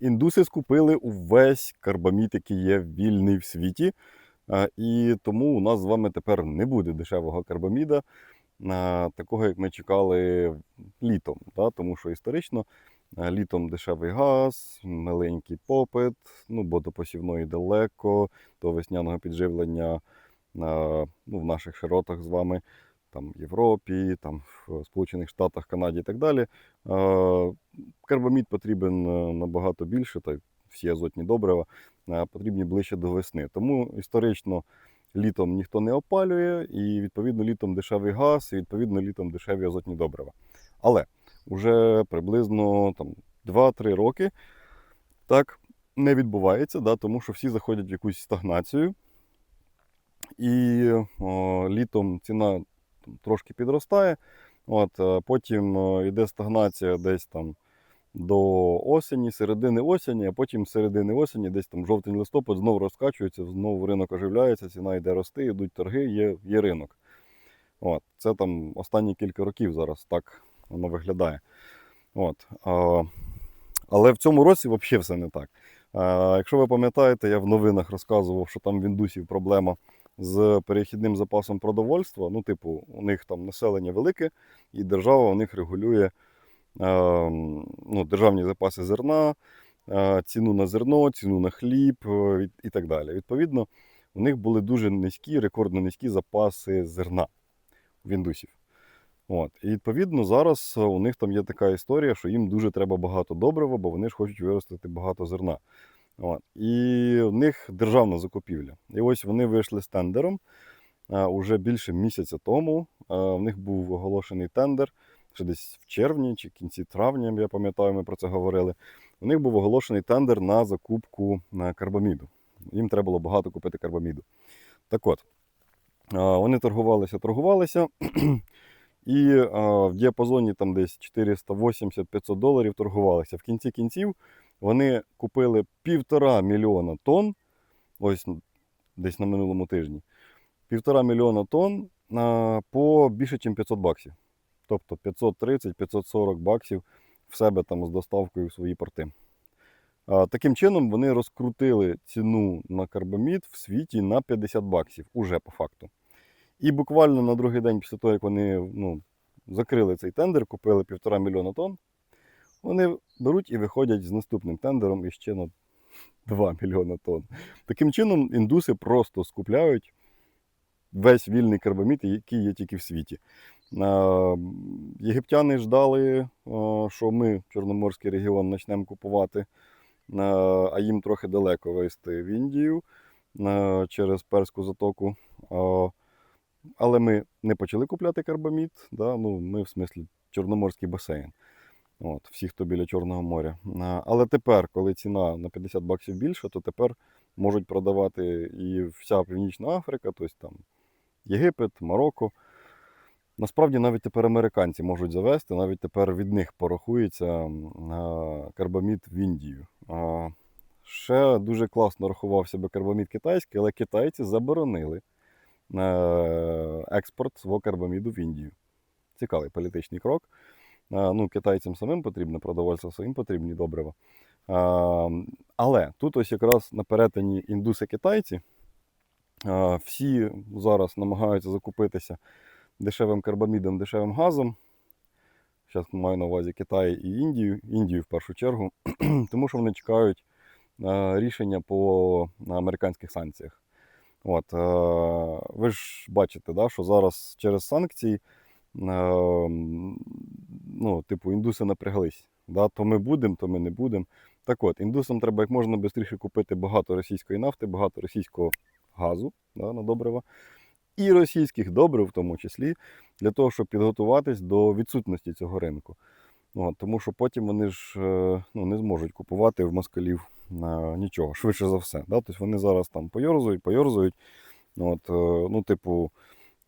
індуси скупили увесь карбамід, який є вільний в світі. І тому у нас з вами тепер не буде дешевого карбаміда, такого, як ми чекали літом. Да? Тому що історично літом дешевий газ, маленький попит, ну, бо до посівної далеко, до весняного підживлення ну, в наших широтах з вами, там, Європі, там, в Сполучених Штатах, Канаді і так далі. Е, Карбамід потрібен е, набагато більше, та всі азотні добрива е, потрібні ближче до весни. Тому історично літом ніхто не опалює, і відповідно літом дешевий газ, і відповідно літом дешеві азотні добрива. Але вже приблизно там, 2-3 роки так не відбувається, да, тому що всі заходять в якусь стагнацію. І о, літом ціна трошки підростає. От, е, потім е, йде стагнація десь там до осені, середини осені, а потім середини осені, десь там жовтень-листопад, знову розкачується, знову ринок оживляється, ціна йде рости, йдуть торги, є, є ринок. От, це там останні кілька років зараз так воно виглядає. От, а, але в цьому році взагалі все не так. А, якщо ви пам'ятаєте, я в новинах розказував, що там в індусів проблема з перехідним запасом продовольства. Ну, типу, у них там населення велике, і держава у них регулює е, ну, державні запаси зерна, е, ціну на зерно, ціну на хліб е, і- і так далі. Відповідно, у них були дуже низькі, рекордно низькі запаси зерна в індусів. От. І відповідно зараз е, у них там є така історія, що їм дуже треба багато добрива, бо вони ж хочуть виростити багато зерна. От. І в них державна закупівля. І ось вони вийшли з тендером а, уже більше місяця тому. А, в них був оголошений тендер, ще десь в червні чи в кінці травня, я пам'ятаю, ми про це говорили. У них був оголошений тендер на закупку а, карбаміду. Їм треба було багато купити карбаміду. Так от, вони торгувалися, торгувалися. І в діапазоні там десь 480-500 доларів торгувалися. В кінці кінців вони купили півтора мільйона тонн, ось десь на минулому тижні. Півтора мільйона тонн по більше, ніж 500 баксів. Тобто 530-540 баксів в себе там з доставкою в свої порти. Таким чином вони розкрутили ціну на карбамід в світі на 50 баксів, уже по факту. І буквально на другий день після того, як вони ну, закрили цей тендер, купили півтора мільйона тонн, вони беруть і виходять з наступним тендером іще на 2 мільйона тонн. Таким чином, індуси просто скупляють весь вільний карбамід, який є тільки в світі. Єгиптяни ждали, що ми, Чорноморський регіон, почнемо купувати, а, а їм трохи далеко вести в Індію через Перську затоку. Але ми не почали купляти карбамід. Да? Ну, ми, в смислі, Чорноморський басейн. От, всі, хто біля Чорного моря. Але тепер, коли ціна на 50 баксів більша, то тепер можуть продавати і вся Північна Африка, тобто там Єгипет, Марокко. Насправді навіть тепер американці можуть завести, навіть тепер від них порахується карбамід в Індію. Ще дуже класно рахувався би карбамід китайський, але китайці заборонили е, експорт свого карбаміду в Індію. Цікавий політичний крок. А, Ну, китайцям самим потрібно продовольство, своїм потрібні добрива. Але тут ось якраз на перетині індуси-китайці всі зараз намагаються закупитися дешевим карбамідом, дешевим газом. Зараз маю на увазі Китай і Індію, Індію в першу чергу, тому що вони чекають рішення по американських санкціях. От, е, ви ж бачите, да, що зараз через санкції е, ну, типу, індуси напряглись. Да? То ми будемо, то ми не будемо. Так от, індусам треба як можна швидше купити багато російської нафти, багато російського газу да, на добрива, і російських добрив, в тому числі, для того, щоб підготуватись до відсутності цього ринку. От, тому що потім вони ж е, ну, не зможуть купувати в москалів е, нічого, швидше за все. Да? Тобто вони зараз там пойорзують, пойорзують. От, е, ну, типу,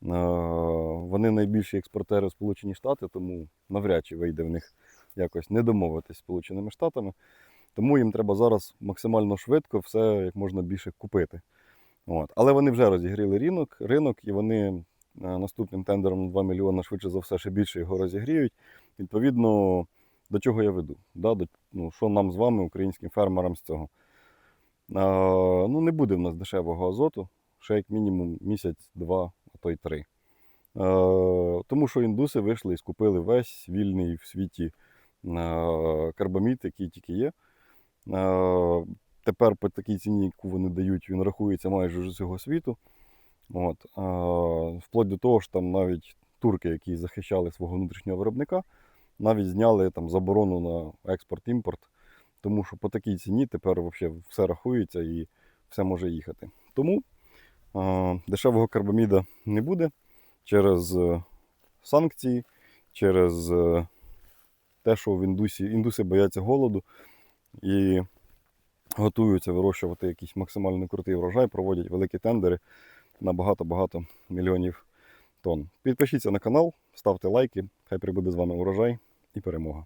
вони найбільші експортери Сполучені Штати, тому навряд чи вийде в них якось не домовитись Сполученими Штатами. Тому їм треба зараз максимально швидко все як можна більше купити. От. Але вони вже розігріли ринок, ринок і вони е, наступним тендером на 2 мільйони швидше за все ще більше його розігріють. Відповідно, до чого я веду? Да? До, ну, що нам з вами, українським фермерам, з цього? А, ну, не буде в нас дешевого азоту, ще як мінімум місяць, два, а то й три. Е, тому що індуси вийшли і скупили весь вільний в світі е, карбамід, який тільки є. Е, тепер по такій ціні, яку вони дають, він рахується майже з усього світу. От, вплоть до того, що там навіть турки, які захищали свого внутрішнього виробника, навіть зняли там заборону на експорт-імпорт, тому що по такій ціні тепер вообще все рахується і все може їхати. Тому дешевого карбаміда не буде через е, санкції, через е, те, що в індусі, індуси бояться голоду і готуються вирощувати якийсь максимально крутий врожай, проводять великі тендери на багато-багато мільйонів тонн. Підпишіться на канал, ставте лайки, хай прибуде з вами урожай і перемога.